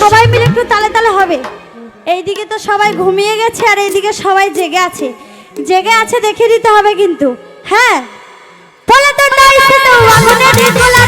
সবাই মিলে একটু তালে তালে হবে এইদিকে তো সবাই ঘুমিয়ে গেছে আর এইদিকে সবাই জেগে আছে জেগে আছে দেখে দিতে হবে কিন্তু হ্যাঁ। বলে তো নাই তো আগুনে ঢিগোলা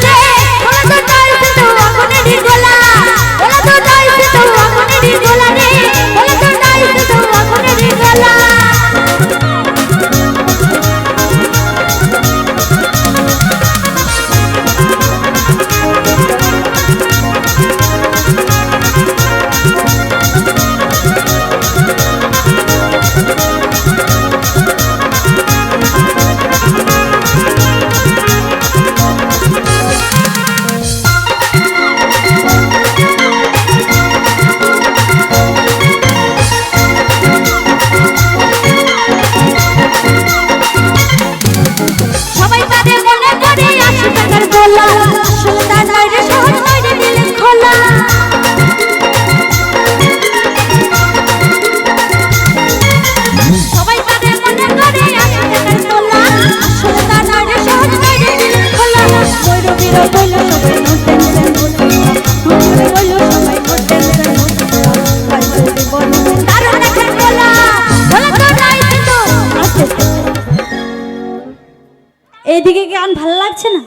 এইদিকে গান ভালো লাগছে না?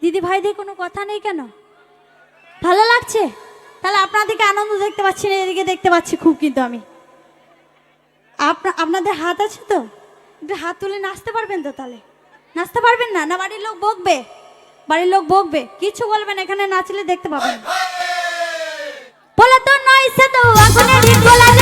দিদি ভাইদের কোনো কথা নেই কেন? ভালো লাগছে? তাহলে আপনাদেরকে আনন্দ দেখতে পাচ্ছি না, এদিকে দেখতে পাচ্ছি খুব কিন্তু আমি। আপনা- আপনাদের হাত আছে তো? একটু হাত তুলে নাচতে পারবেন তো তাহলে? নাচতে পারবেন না? না, বাড়ির লোক বকবে। বাড়ির লোক বকবে। কিছু বলবেন এখানে নাচলে দেখতে পাবেন। বলে তো, নয় সে তো আগুনের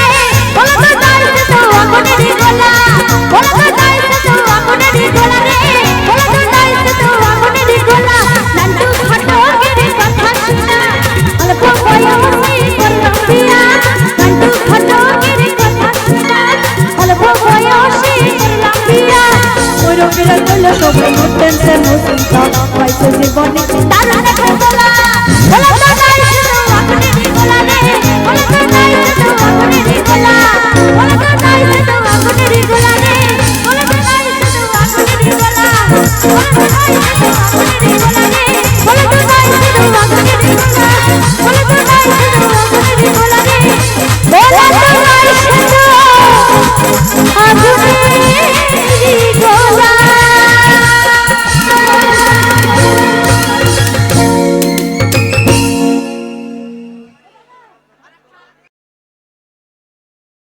ছিল সবাই মুসলিম সে মুসলিম সব হয়তো জীবনে। তারা